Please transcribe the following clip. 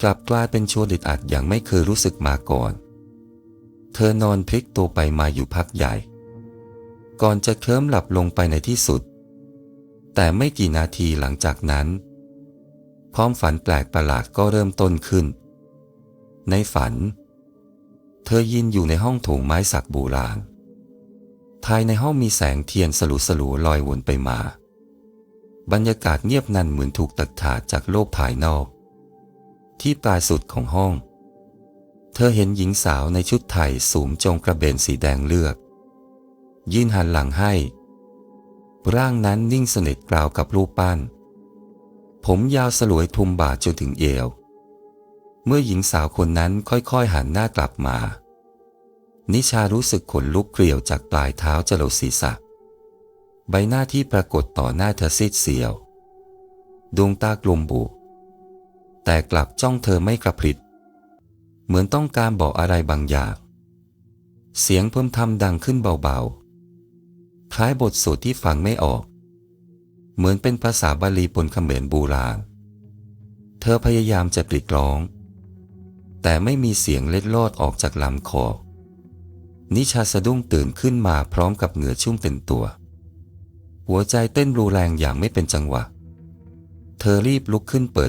กลับกลายเป็นชวนอึดอัดอย่างไม่เคยรู้สึกมาก่อน เธอนอนพลิกตัวไปมาอยู่พักใหญ่ ก่อนจะเคลิ้มหลับลงไปในที่สุด แต่ไม่กี่นาทีหลังจากนั้น ความฝันแปลกประหลาดก็เริ่มต้นขึ้น ในฝัน เธอยินอยู่ในห้องโถงไม้สักโบราณภายในห้องมีแสงเทียนสลัวสลัวลอยวนไปมา บรรยากาศเงียบนันเหมือนถูกตัดขาดจากโลกภายนอก ที่ปลายสุดของห้อง เธอเห็นหญิงสาวในชุดไทยสวมจงกระเบนสีแดงเลือดยื่นหันหลังให้ ร่างนั้นนิ่งสนิทกล่าวกับรูปปั้น ผมยาวสลวยทุมบ่าจนถึงเอว เมื่อหญิงสาวคนนั้นค่อยๆหันหน้ากลับมา นิชารู้สึกขนลุกเกลียวจากปลายเท้าจรดศีรษะ ใบหน้าที่ปรากฏต่อหน้าเธอซีดเสียว ดวงตากลมบุ แต่กลับจ้องเธอไม่กระพริบเหมือนต้องการบอกอะไรบางอย่าง เสียงเพิ่มทำดังขึ้นเบาๆ คล้ายบทสวดที่ฟังไม่ออก เหมือนเป็นภาษาบาลีปนเขมรโบราณเธอพยายามจะกรีดร้อง แต่ไม่มีเสียงเล็ดลอดออกจากลำคอ นิชาสะดุ้งตื่นขึ้นมาพร้อมกับเหงื่อชุ่มเต็มตัว หัวใจเต้นรูแรงอย่างไม่เป็นจังหวะ เธอรีบลุกขึ้นเปิด